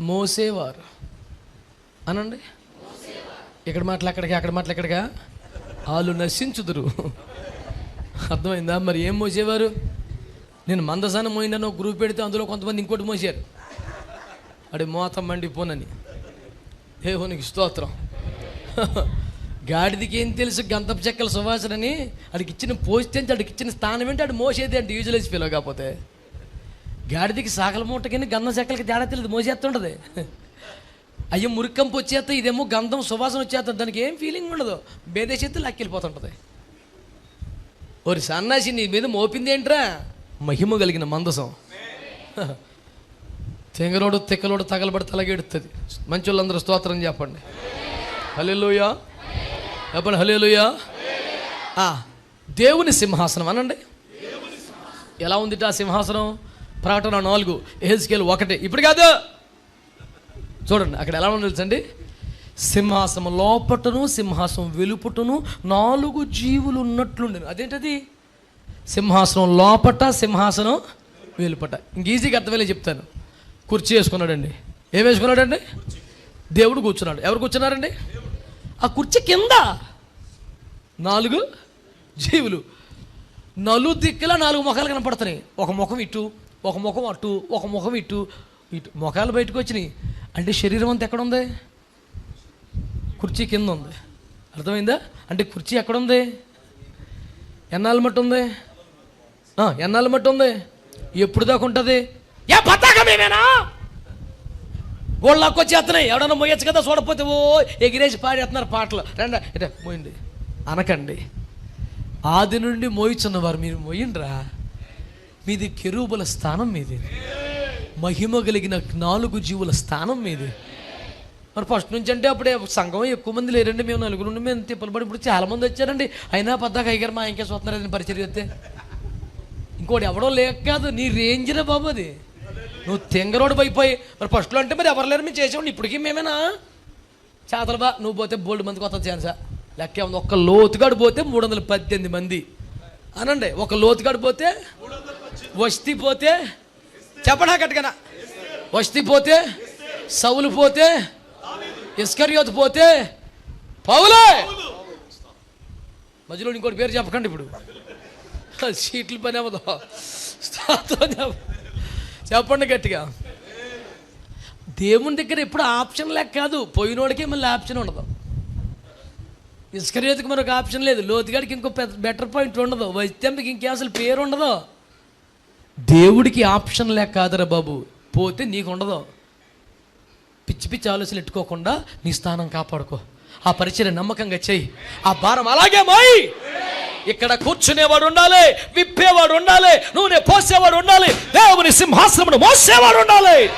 మోసేవారు. అనండి? ఇక్కడ మాటలు అక్కడికి అక్కడ మాటలు ఎక్కడికా? వాళ్ళు నశించుదురు. అర్థమైందా? మరి ఏం మోసేవారు? నేను మందసానం మోయిందని ఒక గ్రూప్ పెడితే అందులో కొంతమంది ఇంకోటి మోసారు అడి మోత మండిపోనని. దేవునికి స్తోత్రం. గాడిదికి ఏం తెలుసు? గంధపు చెక్కల సువాసనని అడికి ఇచ్చిన పోస్ట్ ఏంటి? అడికి ఇచ్చిన స్థానం ఏంటి? అడి మోసేది అంటే యూజువలైజ్ ఫీల్ కాకపోతే. గాడిదికి సాగల కింద గంధం చెక్కలకి తేడా తెలియదు మోసేస్తుంటుంది. అయ్యో మురికంపు వచ్చేస్తే ఇదేమో గంధం సువాసన వచ్చేస్తుంది దానికి ఏం ఫీలింగ్ ఉండదు. బేదేసేస్తే లక్కెళ్ళిపోతుంటుంది. ఓరి సన్నాసి నీ మీద మోపింది ఏంట్రా మహిమ కలిగిన మందసం. తెంగరోడు తిక్కలోడు తగలబడి తలగెడుతుంది. మంచి వాళ్ళందరూ స్తోత్రం చెప్పండి. హలేలుయా చెప్పండి హలేలుయా ఆ, దేవుని సింహాసనం అనండి. ఎలా ఉంది ఆ సింహాసనం? ప్రకటన నాలుగు ఏజ్కేల్ ఒకటి. ఇప్పుడు కాదు. చూడండి అక్కడ ఎలా ఉంది తెలుసండి? సింహాసనం లోపటను సింహాసనం వెలుపుటను నాలుగు జీవులు ఉన్నట్లుండెను. అదేంటది? సింహాసనం లోపట సింహాసనం వెలుపట. ఇంక ఈజీగా అర్థమయ్యే చెప్తాను. కుర్చీ వేసుకున్నాడండి. ఏం వేసుకున్నాడండి? దేవుడు కూర్చున్నాడు. ఎవరు కూర్చున్నారండి? ఆ కుర్చీ కింద నాలుగు జీవులు. నలు దిక్కుల నాలుగు ముఖాలు కనపడుతున్నాయి. ఒక ముఖం ఇటు ఒక ముఖం అటు ఒక ముఖం ఇటు ఇటు. ముఖాలు బయటకు వచ్చినాయి. అంటే శరీరం అంతా ఎక్కడుంది? కుర్చీ కింద ఉంది. అర్థమైందా? అంటే కుర్చీ ఎక్కడుంది? ఎన్నాళ్ళు ఎన్నాళ్ళ మట్టు ఉంది? ఎన్నాళ్ళు మట్టు ఉంది? ఎప్పుడు దాకా ఉంటుంది? ఏ పతాకమేనా గోళ్ళకి వచ్చేస్తున్నాయి ఎవడన్నా మోయచ్చు కదా చూడకపోతే ఓ ఎగిరేసి పాడేస్తున్నారు పాటలు. రండి ఇటే మోయండి అనకండి. ఆది నుండి మోయిచున్నవారు మీరు మోయిండ్రా మీది కెరూబుల స్థానం మీది. మహిమ కలిగిన నాలుగు జీవుల స్థానం మీది. మరి ఫస్ట్ నుంచి అంటే అప్పుడే సంఘం ఎక్కువ మంది లేరండి. మేము నలుగురు నుండి మేము తిప్పలు పడి ఇప్పుడు చాలా మంది వచ్చారండి. అయినా పెద్ద కైగారు మా ఇంకే చూస్తున్నారని పరిచయం చేస్తే ఇంకోటి ఎవడో లేక కాదు నీ రేంజ్రే బాబు అది. నువ్వు తెంగరోడు పైపోయి మరి ఫస్ట్లో అంటే మరి ఎవరు లేరు? మేము చేసేవాడిని. ఇప్పటికీ మేమేనా? చేతలు బా నువ్వు పోతే బోల్డ్ మందికి వస్తుంది ఛాన్సా లెక్క ఉంది ఒక్క లోతుగాడు పోతే మూడు వందల పద్దెనిమిది మంది. అనండి ఒక లోతుగాడు పోతే వస్తీ పోతే చెప్పడా కట్టుకనా వస్తీ పోతే సౌలు పోతే? ఇస్కరియోత్ పోతే? పౌలే! మధ్యలో ఇంకోటి పేరు చెప్పకండి ఇప్పుడు. సీట్లు పని అవ్వదు. చెప్పండి గట్టిగా. దేవుని దగ్గర ఎప్పుడు ఆప్షన్ లేక కాదు. పోయినోడికి మళ్ళీ ఆప్షన్ ఉండదు. ఇసుకరేతికి మరొక ఆప్షన్ లేదు. లోతుగాడికి ఇంకో పెద్ద బెటర్ పాయింట్ ఉండదు. వైద్యంకి ఇంకే అసలు పేరు ఉండదు. దేవుడికి ఆప్షన్ లేక కాదురా బాబు. పోతే నీకు ఉండదు పిచ్చి పిచ్చి ఆలోచనలు ఎట్టుకోకుండా నీ స్థానం కాపాడుకో. ఆ పరిచయం నమ్మకంగా చెయ్యి ఆ భారం అలాగే మాయి. ఇక్కడ కూర్చునేవాడు ఉండాలి విప్పేవాడు ఉండాలి నూనె పోసేవాడు ఉండాలి దేవుని సింహాసనమును మోసేవాడు ఉండాలి.